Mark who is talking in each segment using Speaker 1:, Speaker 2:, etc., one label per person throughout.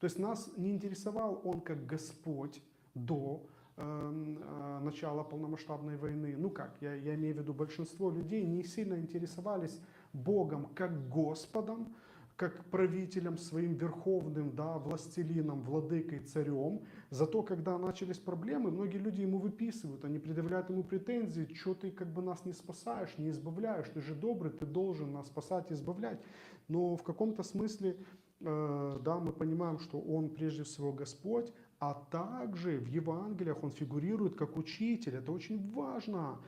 Speaker 1: То есть нас не интересовал Он как Господь до э, э, начала полномасштабной войны. Ну как, я, я имею в виду, большинство людей не сильно интересовались Богом как Господом, как правителем своим верховным, да, властелином, владыкой, царем. Зато, когда начались проблемы, многие люди ему выписывают, они предъявляют ему претензии, что ты как бы нас не спасаешь, не избавляешь, ты же добрый, ты должен нас спасать и избавлять. Но в каком-то смысле, да, мы понимаем, что он прежде всего Господь, а также в Евангелиях он фигурирует как учитель. Это очень важно.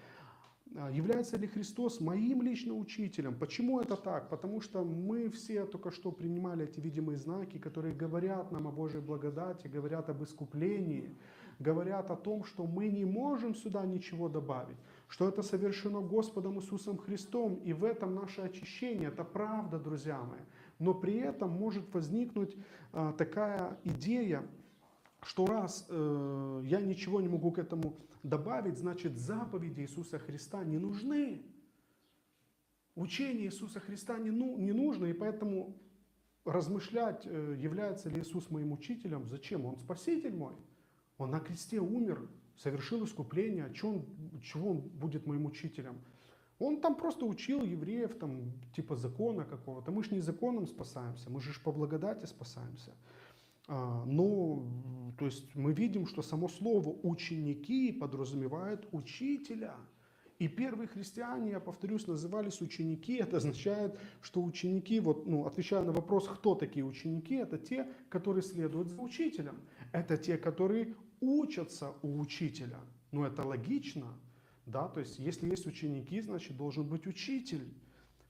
Speaker 1: А, является ли Христос моим личным учителем? Почему это так? Потому что мы все только что принимали эти видимые знаки, которые говорят нам о Божьей благодати, говорят об искуплении, говорят о том, что мы не можем сюда ничего добавить, что это совершено Господом Иисусом Христом, и в этом наше очищение, это правда, друзья мои. Но при этом может возникнуть а, такая идея, что раз э, я ничего не могу к этому добавить, значит заповеди Иисуса Христа не нужны. Учение Иисуса Христа не, ну, не нужно, и поэтому размышлять, э, является ли Иисус моим учителем, зачем? Он спаситель мой. Он на кресте умер, совершил искупление, чего он, чего он будет моим учителем? Он там просто учил евреев, там, типа закона какого-то. Мы же не законом спасаемся, мы же по благодати спасаемся. А, но, то есть мы видим, что само слово «ученики» подразумевает учителя. И первые христиане, я повторюсь, назывались ученики. Это означает, что ученики, вот, ну, отвечая на вопрос, кто такие ученики, это те, которые следуют за учителем. Это те, которые учатся у учителя. Ну, это логично. Да? То есть, если есть ученики, значит, должен быть учитель.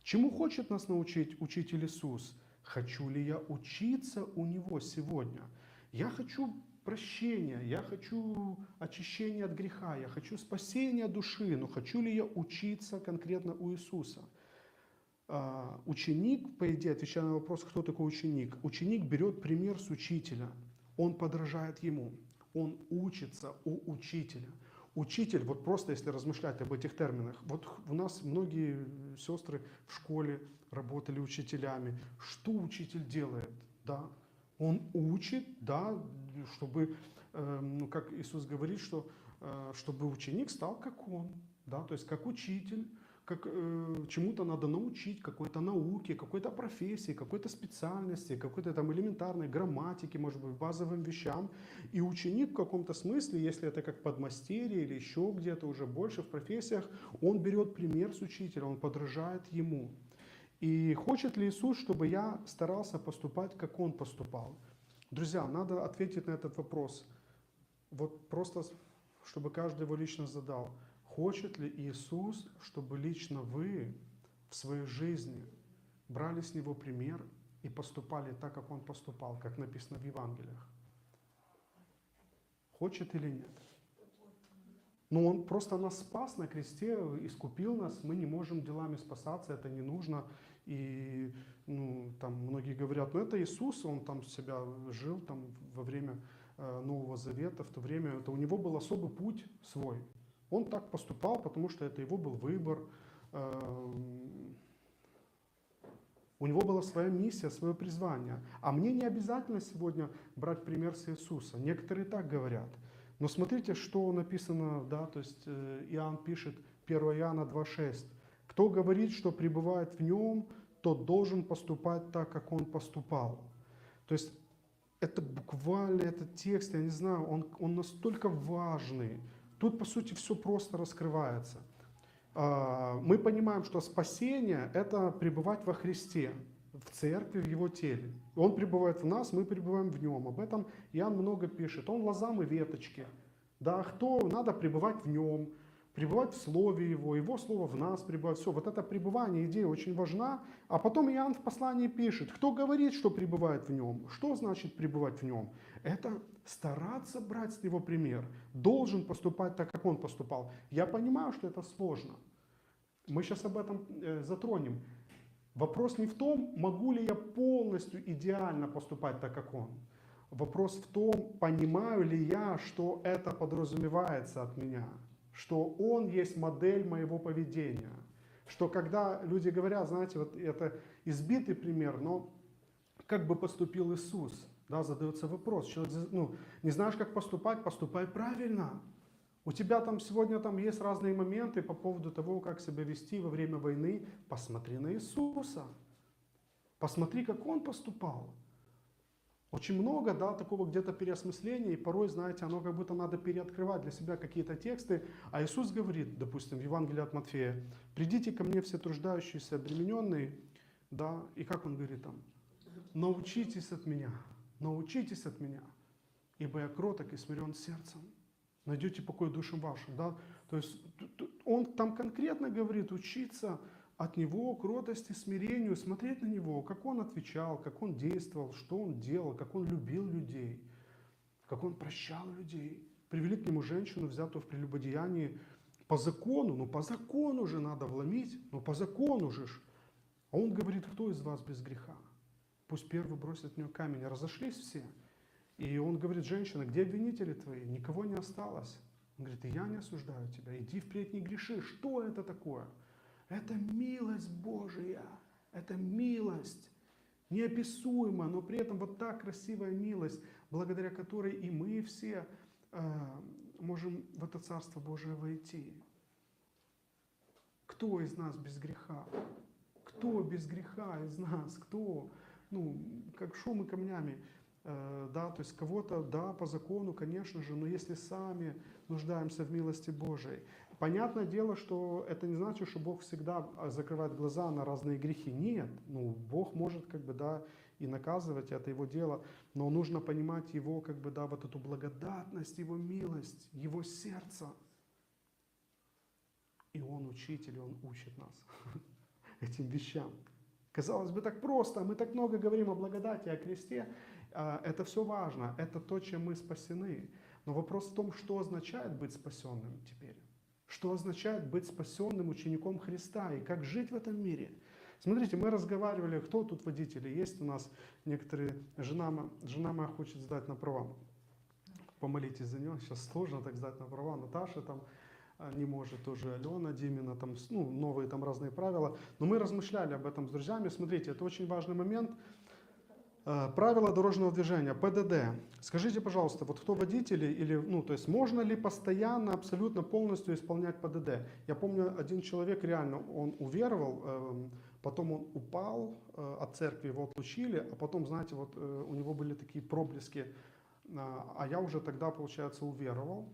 Speaker 1: Чему хочет нас научить учитель Иисус? Хочу ли я учиться у Него сегодня? Я хочу прощения, я хочу очищения от греха, я хочу спасения души, но хочу ли я учиться конкретно у Иисуса? А, ученик, по идее, отвечая на вопрос, кто такой ученик, ученик берет пример с учителя, он подражает ему, он учится у учителя. Учитель, вот просто если размышлять об этих терминах, вот у нас многие сестры в школе работали учителями. Что учитель делает? Да, он учит, да, чтобы, э, ну, как Иисус говорит, что э, чтобы ученик стал как он, да, то есть как учитель, как э, чему-то надо научить, какой-то науке, какой-то профессии, какой-то специальности, какой-то там элементарной грамматике, может быть, базовым вещам. И ученик в каком-то смысле, если это как подмастерье или еще где-то уже больше в профессиях, он берет пример с учителя, он подражает ему. И хочет ли Иисус, чтобы я старался поступать, как Он поступал? Друзья, надо ответить на этот вопрос. Вот просто, чтобы каждый его лично задал. Хочет ли Иисус, чтобы лично вы в своей жизни брали с Него пример и поступали так, как Он поступал, как написано в Евангелиях? Хочет или нет? Но Он просто нас спас на кресте, искупил нас, мы не можем делами спасаться, это не нужно. И ну, там многие говорят, ну это Иисус, Он там себя жил там, во время э, Нового Завета, в то время это у Него был особый путь свой. Он так поступал, потому что это его был выбор. Эм, у него была своя миссия, свое призвание. А мне не обязательно сегодня брать пример с Иисуса. Некоторые так говорят. Но смотрите, что написано, да, то есть э, Иоанн пишет, 1 Иоанна 2,6. Кто говорит, что пребывает в нем, тот должен поступать так, как он поступал. То есть это буквально, этот текст, я не знаю, он, он настолько важный, Тут, по сути, все просто раскрывается. А, мы понимаем, что спасение – это пребывать во Христе, в церкви, в Его теле. Он пребывает в нас, мы пребываем в Нем. Об этом Иоанн много пишет. Он лозам и веточки. Да, кто надо пребывать в Нем, пребывать в Слове Его, Его Слово в нас пребывать. Все, вот это пребывание, идея очень важна. А потом Иоанн в послании пишет, кто говорит, что пребывает в Нем. Что значит пребывать в Нем? Это стараться брать с него пример. Должен поступать так, как он поступал. Я понимаю, что это сложно. Мы сейчас об этом э, затронем. Вопрос не в том, могу ли я полностью идеально поступать так, как он. Вопрос в том, понимаю ли я, что это подразумевается от меня, что он есть модель моего поведения. Что когда люди говорят, знаете, вот это избитый пример, но как бы поступил Иисус – Да, задается вопрос. Человек ну, не знаешь, как поступать, поступай правильно. У тебя там сегодня там есть разные моменты по поводу того, как себя вести во время войны. Посмотри на Иисуса. Посмотри, как Он поступал. Очень много, да, такого где-то переосмысления, и порой, знаете, оно как будто надо переоткрывать для себя какие-то тексты. А Иисус говорит, допустим, в Евангелии от Матфея, «Придите ко мне все труждающиеся, обремененные», да, и как Он говорит там, «Научитесь от меня, научитесь от меня, ибо я кроток и смирен сердцем, найдете покой душам вашим». Да? То есть Он там конкретно говорит, учиться от Него кротости, смирению, смотреть на Него, как Он отвечал, как Он действовал, что Он делал, как Он любил людей, как Он прощал людей. Привели к Нему женщину, взятую в прелюбодеянии по закону, ну по закону же надо вломить, ну по закону же. А Он говорит, кто из вас без греха? Пусть первый бросит в нее камень. Разошлись все. И он говорит, женщина, где обвинители твои? Никого не осталось. Он говорит, я не осуждаю тебя, иди впредь не греши. Что это такое? Это милость Божия. Это милость. Неописуемая, но при этом вот так красивая милость, благодаря которой и мы все э, можем в это Царство Божие войти. Кто из нас без греха? Кто без греха из нас? Кто? Ну, как шум и камнями. Э, да, то есть кого-то, да, по закону, конечно же, но если сами нуждаемся в милости Божией, Понятное дело, что это не значит, что Бог всегда а, закрывает глаза на разные грехи. Нет, ну, Бог может как бы, да, и наказывать, это его дело, но нужно понимать его, как бы, да, вот эту благодатность, его милость, его сердце. И он учитель, он учит нас этим вещам. Казалось бы, так просто, мы так много говорим о благодати, о кресте. А, это все важно, это то, чем мы спасены. Но вопрос в том, что означает быть спасенным теперь что означает быть спасенным учеником Христа и как жить в этом мире. Смотрите, мы разговаривали, кто тут водители есть у нас некоторые, жена, жена моя хочет сдать на права. Помолитесь за нее, сейчас сложно так сдать на права, Наташа там а, не может тоже, Алена Димина, там, ну, новые там разные правила. Но мы размышляли об этом с друзьями. Смотрите, это очень важный момент. Э, правила дорожного движения, ПДД. Скажите, пожалуйста, вот кто водители или, ну, то есть можно ли постоянно, абсолютно полностью исполнять ПДД? Я помню, один человек реально, он уверовал, эм, потом он упал э, от церкви, его отлучили, а потом, знаете, вот э, у него были такие проблески, а я уже тогда, получается, уверовал,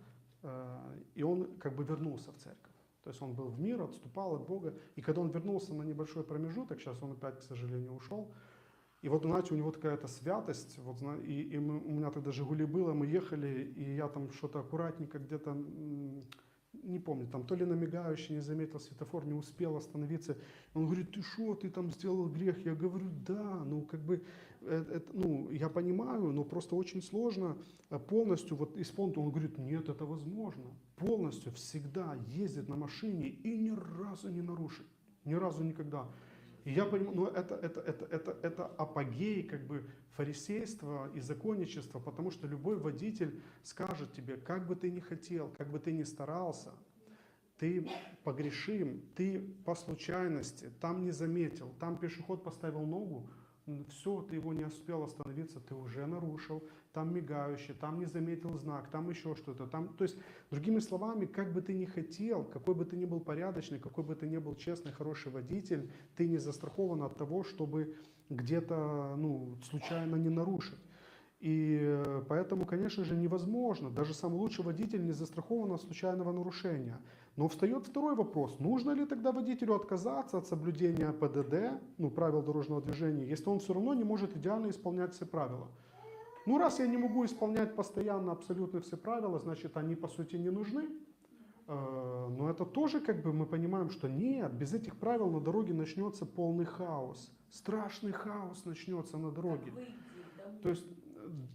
Speaker 1: и он как бы вернулся в церковь. То есть он был в мир, отступал от Бога, и когда он вернулся на небольшой промежуток, сейчас он опять, к сожалению, ушел, и вот, знаете, у него такая-то святость, вот, и, и мы, у меня тогда «Жигули» было, мы ехали, и я там что-то аккуратненько где-то, не помню, там то ли на мигающий не заметил светофор, не успел остановиться. Он говорит, ты что, ты там сделал грех? Я говорю, да, ну как бы, это, это, ну я понимаю, но просто очень сложно э, полностью вот исполнить. Он говорит, нет, это возможно. Полностью всегда ездить на машине и ни разу не нарушить. Ни разу никогда. И я понимаю, ну это, это, это, это, это апогей как бы фарисейства и законничества, потому что любой водитель скажет тебе, как бы ты ни хотел, как бы ты ни старался, ты погрешим, ты по случайности, там не заметил, там пешеход поставил ногу, все, ты его не успел остановиться, ты уже нарушил, там мигающий, там не заметил знак, там еще что-то. Там, то есть, другими словами, как бы ты ни хотел, какой бы ты ни был порядочный, какой бы ты ни был честный, хороший водитель, ты не застрахован от того, чтобы где-то ну, случайно не нарушить. И э, поэтому, конечно же, невозможно. Даже самый лучший водитель не застрахован от случайного нарушения. Но встает второй вопрос. Нужно ли тогда водителю отказаться от соблюдения ПДД, ну, правил дорожного движения, если он все равно не может идеально исполнять все правила? Ну, раз я не могу исполнять постоянно абсолютно все правила, значит, они по сути не нужны. Э, но это тоже как бы мы понимаем, что нет, без этих правил на дороге начнется полный хаос. Страшный хаос начнется на дороге. То есть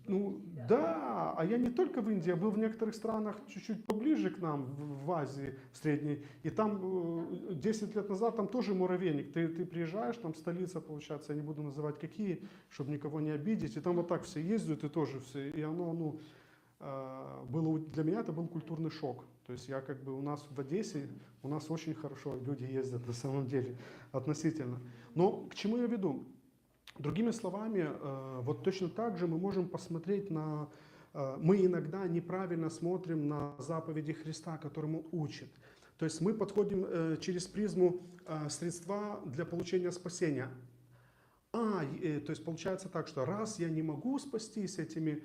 Speaker 1: ну да, а я не только в Индии, я был в некоторых странах чуть-чуть поближе к нам, в Азии, в Средней, и там 10 э, лет назад там тоже муравейник. Ты, ты приезжаешь, там столица, получается, я не буду называть какие, чтобы никого не обидеть, и там вот так все ездят, и тоже все, и оно, ну, э, было, для меня это был культурный шок. То есть я как бы у нас в Одессе, у нас очень хорошо люди ездят на самом деле, относительно. Но к чему я веду? Другими словами, э, вот точно так же мы можем посмотреть на... э, Мы иногда неправильно смотрим на заповеди Христа, которым Он учит. То есть мы подходим э, через призму средства для получения спасения. А, то есть получается так, что раз я не могу спастись этими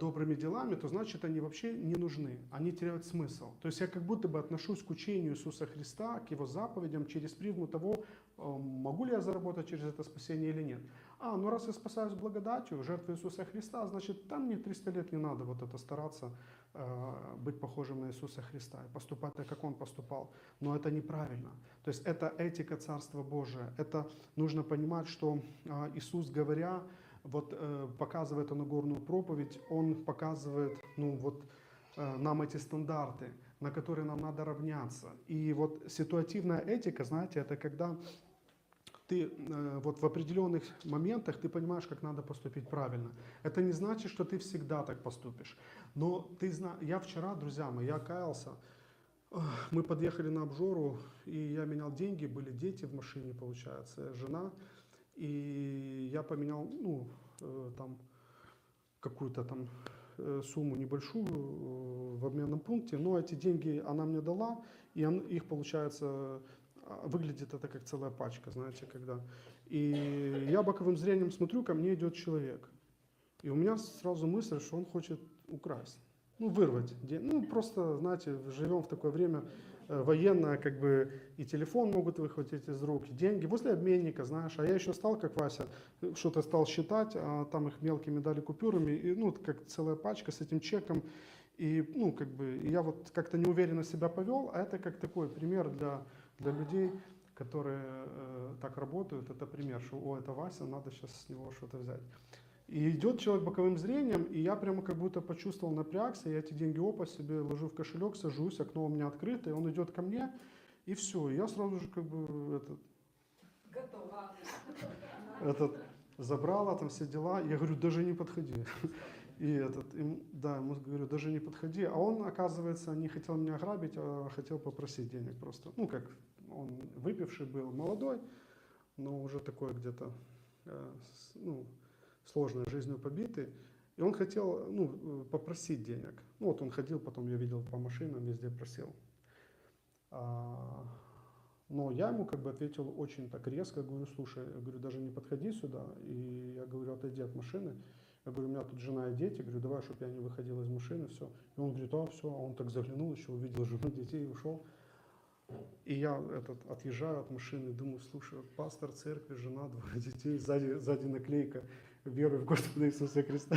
Speaker 1: добрыми делами, то значит они вообще не нужны, они теряют смысл. То есть я как будто бы отношусь к учению Иисуса Христа, к Его заповедям через призму того, могу ли я заработать через это спасение или нет. А, ну раз я спасаюсь благодатью, жертвой Иисуса Христа, значит там мне 300 лет не надо вот это стараться э, быть похожим на Иисуса Христа и поступать так, как Он поступал. Но это неправильно. То есть это этика Царства Божия. Это нужно понимать, что э, Иисус, говоря, вот э, показывая эту Нагорную проповедь, Он показывает, ну вот, э, нам эти стандарты, на которые нам надо равняться. И вот ситуативная этика, знаете, это когда ты э, вот в определенных моментах ты понимаешь, как надо поступить правильно. Это не значит, что ты всегда так поступишь. Но ты зна... я вчера, друзья мои, я каялся. Мы подъехали на обжору, и я менял деньги, были дети в машине, получается, жена. И я поменял, ну, э, там, какую-то там э, сумму небольшую э, в обменном пункте, но эти деньги она мне дала, и он- их, получается, выглядит это как целая пачка, знаете, когда. И я боковым зрением смотрю, ко мне идет человек. И у меня сразу мысль, что он хочет украсть. Ну, вырвать. Ну, просто, знаете, живем в такое время э, военное, как бы и телефон могут выхватить из рук, и деньги возле обменника, знаешь. А я еще стал, как Вася, что-то стал считать, а там их мелкими дали купюрами, и, ну, как целая пачка с этим чеком. И, ну, как бы, я вот как-то неуверенно себя повел, а это как такой пример для, для людей, которые э, так работают. Это пример, что, о, это Вася, надо сейчас с него что-то взять. И идет человек боковым зрением, и я прямо как будто почувствовал напрягся, я эти деньги опа себе ложу в кошелек, сажусь, окно у меня открыто, и он идет ко мне, и все. Я сразу же как бы этот,
Speaker 2: Готова.
Speaker 1: этот забрала там все дела. Я говорю, даже не подходи. И этот, им, да, ему говорю, даже не подходи. А он, оказывается, не хотел меня ограбить, а хотел попросить денег просто. Ну, как он выпивший был, молодой, но уже такой где-то, э, ну, сложной жизнью побитый. И он хотел, ну, попросить денег. Ну, вот он ходил, потом я видел по машинам, везде просил. А, но я ему как бы ответил очень так резко, говорю, слушай, я говорю, даже не подходи сюда. И я говорю, отойди от машины. Я говорю, у меня тут жена и дети. Говорю, давай, чтобы я не выходил из машины, все. И он говорит, а, все. А он так заглянул еще, увидел жену, детей и ушел. И я этот, отъезжаю от машины, думаю, слушай, пастор церкви, жена, двое детей, сзади, сзади наклейка «Веруй в Господа Иисуса Христа»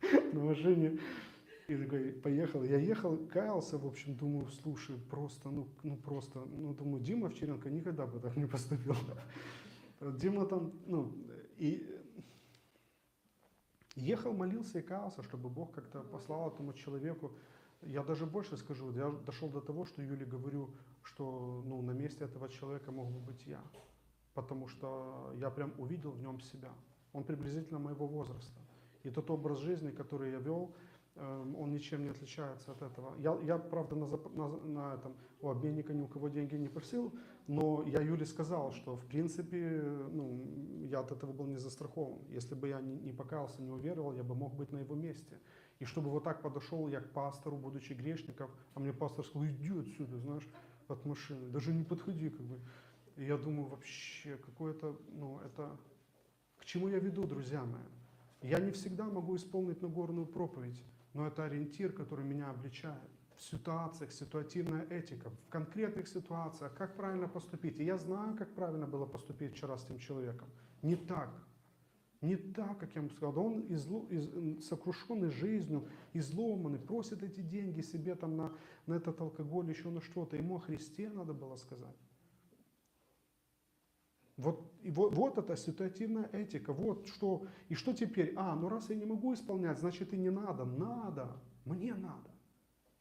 Speaker 1: на машине. И такой, поехал. Я ехал, каялся, в общем, думаю, слушай, просто, ну, ну просто, ну, думаю, Дима Овчаренко никогда бы так не поступил. Дима там, ну, и ехал, молился и каялся, чтобы Бог как-то послал этому человеку. Я даже больше скажу, я дошел до того, что Юле говорю, что ну, на месте этого человека мог бы быть я. Потому что я прям увидел в нем себя. Он приблизительно моего возраста. И тот образ жизни, который я вел, эм, он ничем не отличается от этого. Я, я правда, на, на, на этом, у обменника ни у кого деньги не просил, но я Юле сказал, что в принципе ну, я от этого был не застрахован. Если бы я не, не покаялся, не уверовал, я бы мог быть на его месте. И чтобы вот так подошел я к пастору, будучи грешником, а мне пастор сказал, иди отсюда, знаешь, от машины, даже не подходи, как бы. И я думаю, вообще, какое-то, ну, это... К чему я веду, друзья мои? Я не всегда могу исполнить Нагорную проповедь, но это ориентир, который меня обличает. Ситуациях, ситуативная этика, в конкретных ситуациях, как правильно поступить. И я знаю, как правильно было поступить вчера с тем человеком. Не так. Не так, как я ему сказал. Он изло, из, сокрушенный жизнью, изломанный, просит эти деньги себе там на, на этот алкоголь, еще на что-то. Ему о Христе надо было сказать. Вот, и вот, вот это ситуативная этика. Вот что. И что теперь? А, ну раз я не могу исполнять, значит и не надо. Надо. Мне надо.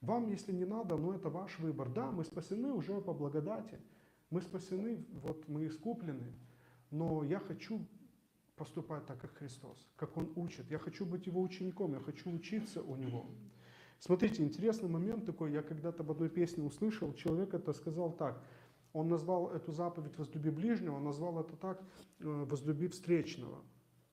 Speaker 1: Вам, если не надо, ну это ваш выбор. Да, мы спасены уже по благодати. Мы спасены, вот мы искуплены. Но я хочу поступать так, как Христос, как Он учит. Я хочу быть Его учеником, я хочу учиться у Него. Смотрите, интересный момент такой, я когда-то в одной песне услышал, человек это сказал так, он назвал эту заповедь «возлюби ближнего», он назвал это так э, «возлюби встречного».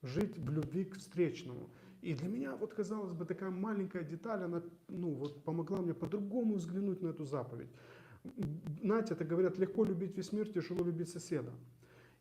Speaker 1: жить в любви к встречному. И для меня, вот казалось бы, такая маленькая деталь, она ну, вот, помогла мне по-другому взглянуть на эту заповедь. Знаете, это говорят, легко любить весь мир, тяжело любить соседа.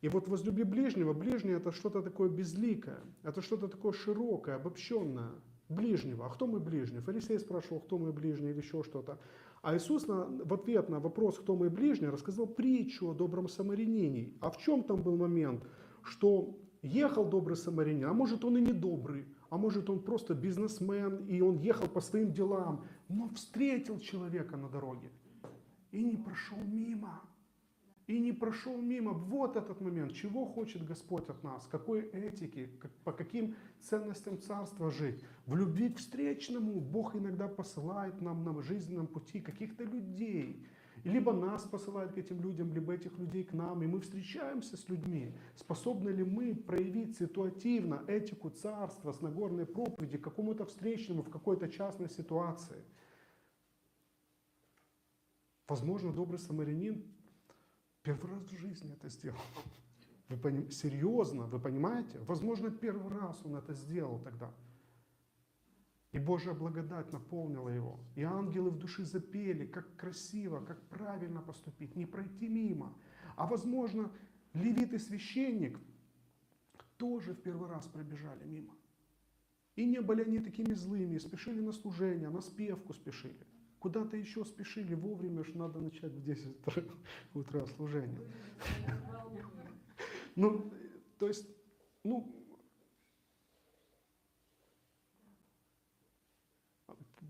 Speaker 1: И вот возлюби ближнего, ближнее это что-то такое безликое, это что-то такое широкое, обобщенное. Ближнего. А кто мой ближний? Фарисей спрашивал, кто мой ближний или еще что-то. А Иисус на, в ответ на вопрос, кто мой ближний, рассказал притчу о добром самарянине. А в чем там был момент? Что ехал добрый самарянин, а может он и не добрый, а может он просто бизнесмен, и он ехал по своим делам, но встретил человека на дороге и не прошел мимо. И не прошел мимо. Вот этот момент. Чего хочет Господь от нас? Какой этики? Как, по каким ценностям царства жить? В любви к встречному Бог иногда посылает нам на жизненном пути каких-то людей. Либо нас посылает к этим людям, либо этих людей к нам, и мы встречаемся с людьми. Способны ли мы проявить ситуативно этику царства с Нагорной проповеди какому-то встречному в какой-то частной ситуации? Возможно, добрый самарянин первый раз в жизни это сделал. Вы поним... Серьезно, вы понимаете? Возможно, первый раз он это сделал тогда. И Божья благодать наполнила его. И ангелы в душе запели, как красиво, как правильно поступить, не пройти мимо. А возможно, левит и священник тоже в первый раз пробежали мимо. И не были они такими злыми, спешили на служение, на спевку спешили. Куда-то еще спешили вовремя, что надо начать в 10 утра служение. Ну, то есть, ну,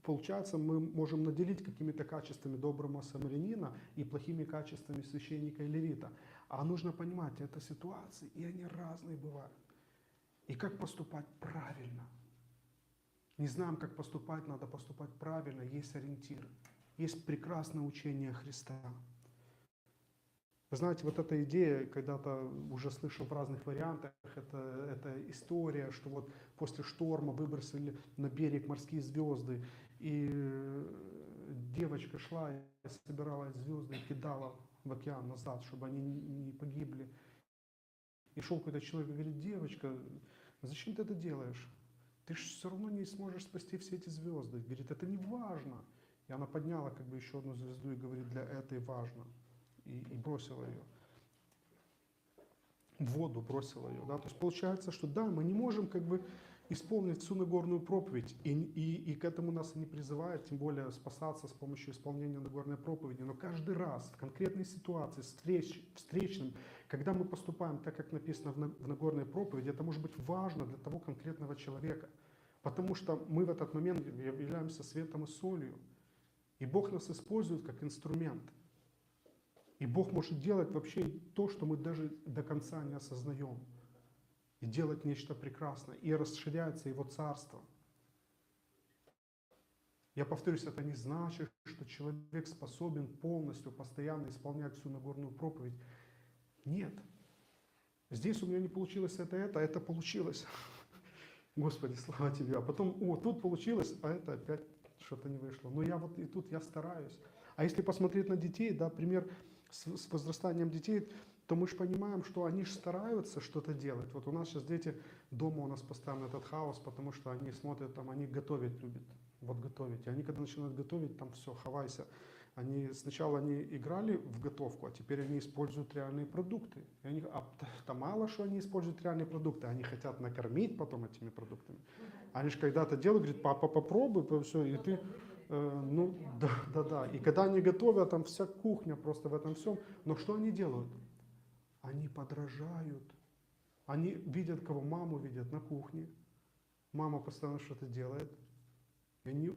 Speaker 1: получается, мы можем наделить какими-то качествами доброго самарянина и плохими качествами священника и левита. А нужно понимать, это ситуации, и они разные бывают. И как поступать правильно. Не знаем, как поступать, надо поступать правильно, есть ориентир. Есть прекрасное учение Христа. Вы знаете, вот эта идея, когда-то уже слышал в разных вариантах, это, это история, что вот после шторма выбросили на берег морские звезды, и девочка шла и собирала звезды и кидала в океан назад, чтобы они не погибли. И шел какой-то человек и говорит, девочка, зачем ты это делаешь? Ты же все равно не сможешь спасти все эти звезды. Говорит, это не важно. И она подняла как бы еще одну звезду и говорит, для этой важно. И, и бросила ее. В воду бросила ее. Да? То есть получается, что да, мы не можем как бы исполнить всю Нагорную проповедь, и, и, и к этому нас и не призывает, тем более спасаться с помощью исполнения Нагорной проповеди. Но каждый раз в конкретной ситуации, встреч, встречным, когда мы поступаем так, как написано в Нагорной проповеди, это может быть важно для того конкретного человека. Потому что мы в этот момент являемся светом и солью. И Бог нас использует как инструмент. И Бог может делать вообще то, что мы даже до конца не осознаем и делать нечто прекрасное, и расширяется Его Царство. Я повторюсь, это не значит, что человек способен полностью, постоянно исполнять всю Нагорную проповедь. Нет. Здесь у меня не получилось это, это, а это получилось. Господи, слава Тебе. А потом, о, тут получилось, а это опять что-то не вышло. Но я вот и тут я стараюсь. А если посмотреть на детей, да, пример с, с возрастанием детей, то мы же понимаем, что они же стараются что-то делать. Вот у нас сейчас дети, дома у нас постоянно этот хаос, потому что они смотрят, там, они готовить любят. Вот готовить. И они когда начинают готовить, там все, хавайся. Они сначала они играли в готовку, а теперь они используют реальные продукты. И они, а то мало что они используют реальные продукты, они хотят накормить потом этими продуктами. Они же когда-то делают, говорят, папа, попробуй, все, и ты, э, ну, да, да, да. И когда они готовят, там вся кухня просто в этом всем. Но что они делают? они подражают. Они видят, кого маму видят на кухне. Мама постоянно что-то делает. И они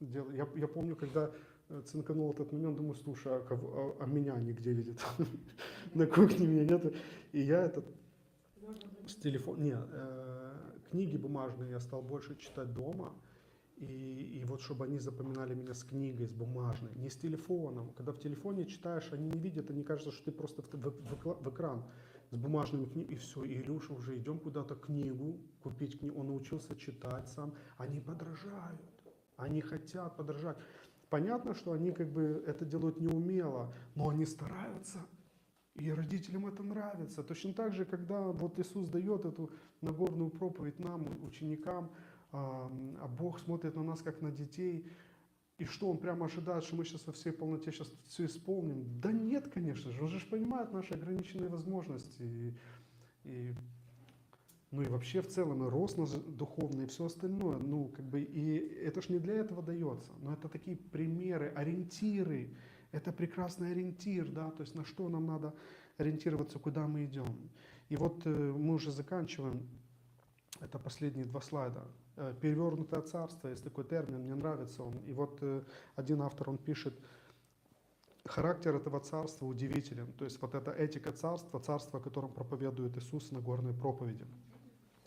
Speaker 1: делают. Я, я помню, когда э, цинканул этот момент, думаю, слушай, а, кого, а, а меня нигде видят? на кухне меня нет. И я этот с телефона... Нет, э, книги бумажные я стал больше читать дома. И, и вот чтобы они запоминали меня с книгой, с бумажной, не с телефоном. Когда в телефоне читаешь, они не видят, они кажется, что ты просто в, в, в экран с бумажными книгами, и все. И Илюша уже идем куда-то книгу, купить книгу. Он научился читать сам. Они подражают. Они хотят подражать. Понятно, что они как бы это делают неумело, но они стараются. И родителям это нравится. Точно так же, когда вот Иисус дает эту Нагорную проповедь нам, ученикам, а Бог смотрит на нас как на детей, и что он прямо ожидает, что мы сейчас во всей полноте сейчас все исполним? Да нет, конечно же, он же понимает наши ограниченные возможности. И, и, ну и вообще в целом и рост наш духовный, и все остальное. Ну, как бы, и это ж не для этого дается. Но это такие примеры, ориентиры. Это прекрасный ориентир, да, то есть на что нам надо ориентироваться, куда мы идем. И вот э, мы уже заканчиваем. Это последние два слайда. Э, Перевернутое царство, есть такой термин, мне нравится он. И вот э, один автор, он пишет, характер этого царства удивителен. То есть вот эта этика царства, царство, о котором проповедует Иисус на горной проповеди.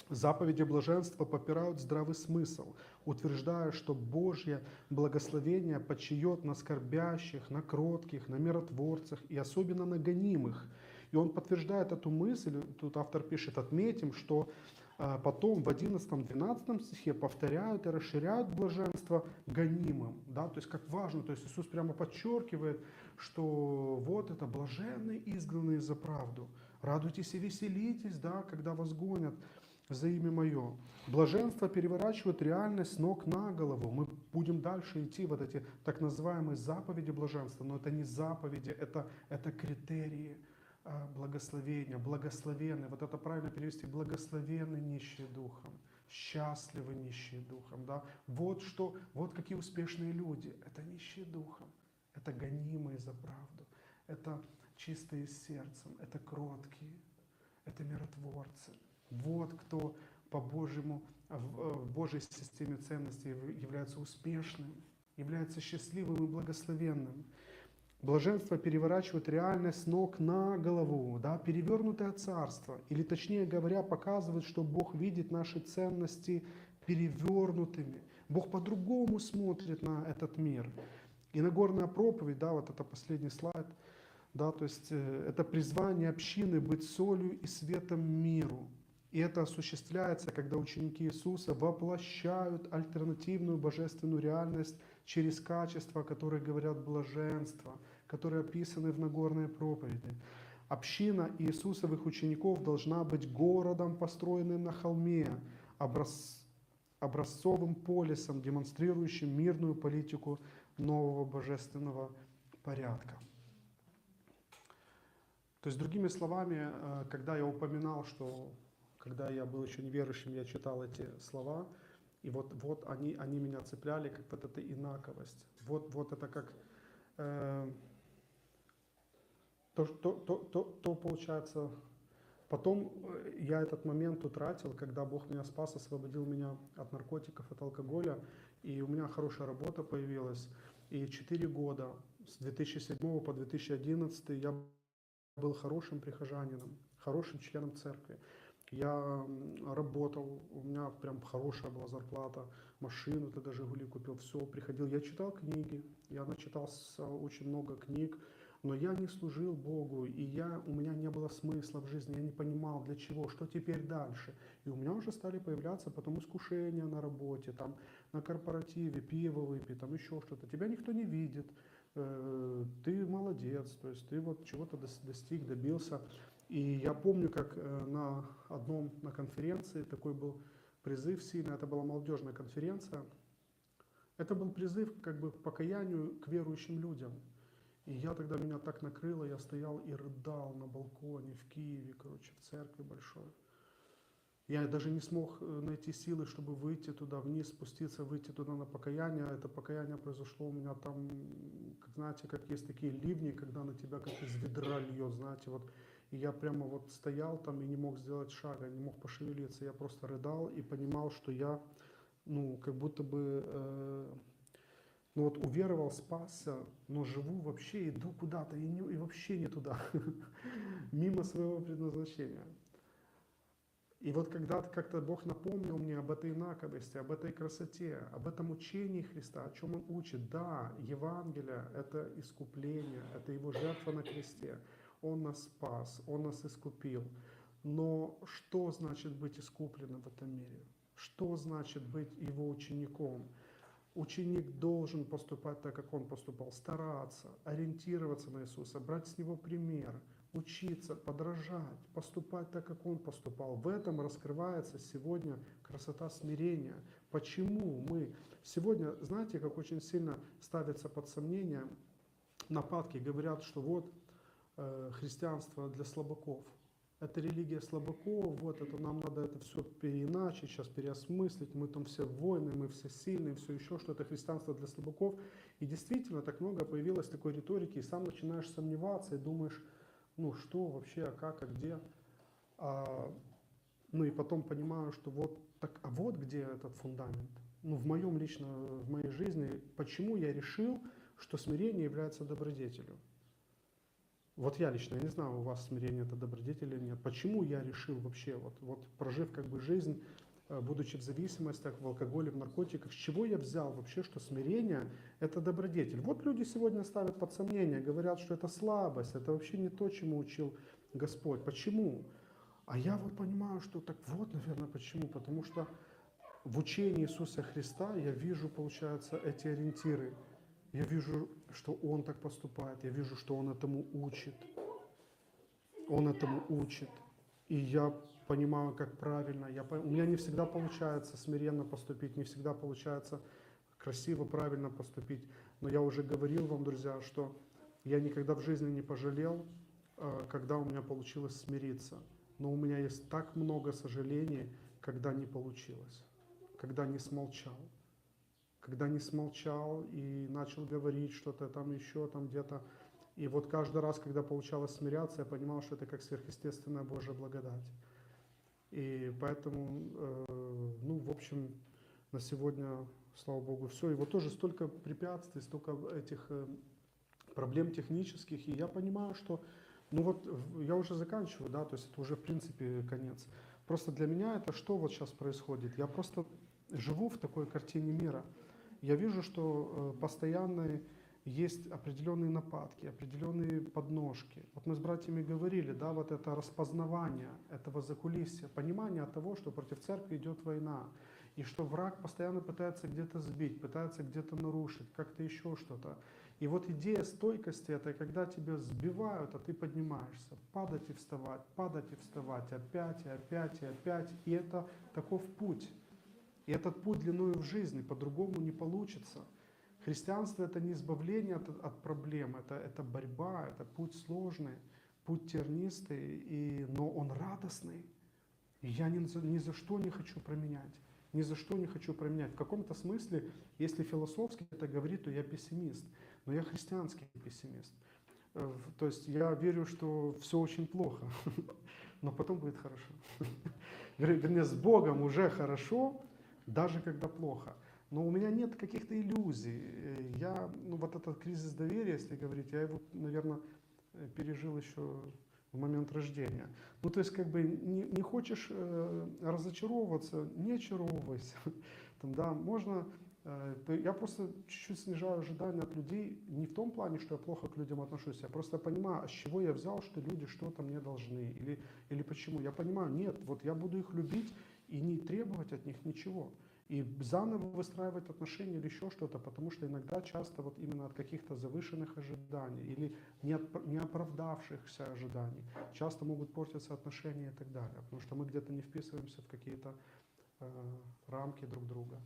Speaker 1: Заповеди блаженства попирают здравый смысл, утверждая, что Божье благословение почиет на скорбящих, на кротких, на миротворцах и особенно на гонимых. И он подтверждает эту мысль, тут автор пишет, отметим, что потом в 11-12 стихе повторяют и расширяют блаженство гонимым. Да? То есть как важно, то есть Иисус прямо подчеркивает, что вот это блаженные изгнанные за правду. Радуйтесь и веселитесь, да, когда вас гонят за имя Мое. Блаженство переворачивает реальность ног на голову. Мы будем дальше идти, вот эти так называемые заповеди блаженства, но это не заповеди, это, это критерии а, благословения, благословенный, вот это правильно перевести, благословенный нищие духом, счастливы нищие духом, да, вот что, вот какие успешные люди, это нищие духом, это гонимые за правду, это чистые сердцем, это кроткие, это миротворцы, вот кто по Божьему, в Божьей системе ценностей является успешным, является счастливым и благословенным. Блаженство переворачивает реальность с ног на голову, да, перевернутое царство. Или точнее говоря, показывает, что Бог видит наши ценности перевернутыми. Бог по-другому смотрит на этот мир. И Нагорная проповедь, да, вот это последний слайд, да, то есть э, это призвание общины быть солью и светом миру. И это осуществляется, когда ученики Иисуса воплощают альтернативную божественную реальность через качества, которые говорят блаженство, которые описаны в Нагорной проповеди. Община Иисусовых учеников должна быть городом, построенным на холме, образ, образцовым полисом, демонстрирующим мирную политику нового божественного порядка. То есть, другими словами, э, когда я упоминал, что когда я был еще неверующим, я читал эти слова, и вот, вот они, они меня цепляли, как вот эта инаковость. Вот, вот это как... Э, то, то, то, то, то получается... Потом э, я этот момент утратил, когда Бог меня спас, освободил меня от наркотиков, от алкоголя, и у меня хорошая работа появилась. И 4 года, с 2007 по 2011, я был хорошим прихожанином, хорошим членом церкви. Я работал, у меня прям хорошая была зарплата, машину тогда «Жигули» купил, все, приходил. Я читал книги, я начитался очень много книг, но я не служил Богу, и я, у меня не было смысла в жизни, я не понимал, для чего, что теперь дальше. И у меня уже стали появляться потом искушения на работе, там, на корпоративе, пиво выпить, там еще что-то. Тебя никто не видит, э, ты молодец, то есть ты вот чего-то достиг, добился. И я помню, как э, на одном на конференции такой был призыв сильный, это была молодежная конференция. Это был призыв как бы к покаянию к верующим людям. И я тогда меня так накрыло, я стоял и рыдал на балконе в Киеве, короче, в церкви большой. Я даже не смог э, найти силы, чтобы выйти туда вниз, спуститься, выйти туда на покаяние. Это покаяние произошло у меня там, как знаете, как есть такие ливни, когда на тебя как из ведра льет, знаете, вот и я прямо вот стоял там и не мог сделать шага, не мог пошевелиться. Я просто рыдал и понимал, что я, ну, как будто бы, э, ну вот уверовал, спасся, но живу вообще, иду куда-то и, не, и вообще не туда, мимо своего предназначения. И вот когда-то как-то Бог напомнил мне об этой инаковости, об этой красоте, об этом учении Христа, о чем Он учит. Да, Евангелие – это искупление, это Его жертва на кресте – он нас спас, Он нас искупил. Но что значит быть искупленным в этом мире? Что значит быть Его учеником? Ученик должен поступать так, как он поступал, стараться, ориентироваться на Иисуса, брать с Него пример. учиться, подражать, поступать так, как Он поступал. В этом раскрывается сегодня красота смирения. Почему мы сегодня, знаете, как очень сильно ставится под сомнение нападки, говорят, что вот э, христианство для слабаков. Это религия слабаков, вот это нам надо это все переиначить, сейчас переосмыслить, мы там все воины, мы все сильные, все еще что это христианство для слабаков. И действительно так много появилось такой риторики, и сам начинаешь сомневаться и думаешь, ну что вообще, а как, а где. А, ну и потом понимаю, что вот так, а вот где этот фундамент. Ну в моем лично, в моей жизни, почему я решил, что смирение является добродетелью. Вот я лично, я не знаю, у вас смирение это добродетель или нет. Почему я решил вообще, вот, вот прожив как бы жизнь, э, будучи в зависимостях, в алкоголе, в наркотиках, с чего я взял вообще, что смирение это добродетель? Вот люди сегодня ставят под сомнение, говорят, что это слабость, это вообще не то, чему учил Господь. Почему? А я вот понимаю, что так вот, наверное, почему. Потому что в учении Иисуса Христа я вижу, получается, эти ориентиры. Я вижу, что Он так поступает, я вижу, что Он этому учит. Он этому учит. И я понимаю, как правильно. Я, у меня не всегда получается смиренно поступить, не всегда получается красиво, правильно поступить. Но я уже говорил вам, друзья, что я никогда в жизни не пожалел, э, когда у меня получилось смириться. Но у меня есть так много сожалений, когда не получилось, когда не смолчал когда не смолчал и начал говорить что-то там еще, там где-то. И вот каждый раз, когда получалось смиряться, я понимал, что это как сверхъестественная Божья благодать. И поэтому, э, ну, в общем, на сегодня, слава Богу, все. И вот тоже столько препятствий, столько этих э, проблем технических. И я понимаю, что, ну вот, я уже заканчиваю, да, то есть это уже, в принципе, конец. Просто для меня это что вот сейчас происходит? Я просто живу в такой картине мира – я вижу, что э, постоянно есть определенные нападки, определенные подножки. Вот мы с братьями говорили, да, вот это распознавание этого закулисья, понимание того, что против церкви идет война, и что враг постоянно пытается где-то сбить, пытается где-то нарушить, как-то еще что-то. И вот идея стойкости это когда тебя сбивают, а ты поднимаешься, падать и вставать, падать и вставать, опять и опять и опять. И это таков путь. И этот путь длиною в жизни по-другому не получится. Христианство это не избавление от, от проблем, это, это борьба, это путь сложный, путь тернистый, и, но он радостный. И я ни, ни за что не хочу променять. Ни за что не хочу променять. В каком-то смысле, если философски это говорит, то я пессимист. Но я христианский пессимист. Э, то есть я верю, что все очень плохо, но потом будет хорошо. Вернее, с Богом уже хорошо, даже когда плохо. Но у меня нет каких-то иллюзий. Э, я, ну вот этот кризис доверия, если говорить, я его, наверное, э, пережил еще в момент рождения. Ну то есть как бы не, не хочешь э, разочаровываться, не очаровывайся. Там, да, можно, э, я просто чуть-чуть снижаю ожидания от людей, не в том плане, что я плохо к людям отношусь, я просто понимаю, а с чего я взял, что люди что-то мне должны, или, или почему. Я понимаю, нет, вот я буду их любить, и не требовать от них ничего. И заново выстраивать отношения или еще что-то, потому что иногда часто вот именно от каких-то завышенных ожиданий или не оправдавшихся ожиданий часто могут портиться отношения и так далее, потому что мы где-то не вписываемся в какие-то э, рамки друг друга.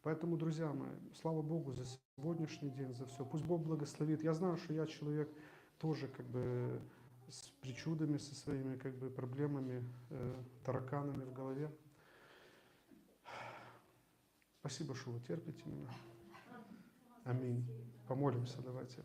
Speaker 1: Поэтому, друзья мои, слава Богу за сегодняшний день, за все. Пусть Бог благословит. Я знаю, что я человек тоже как бы с причудами, со своими как бы проблемами, э, тараканами в голове. Спасибо, что вы терпите меня. Аминь. Помолимся давайте.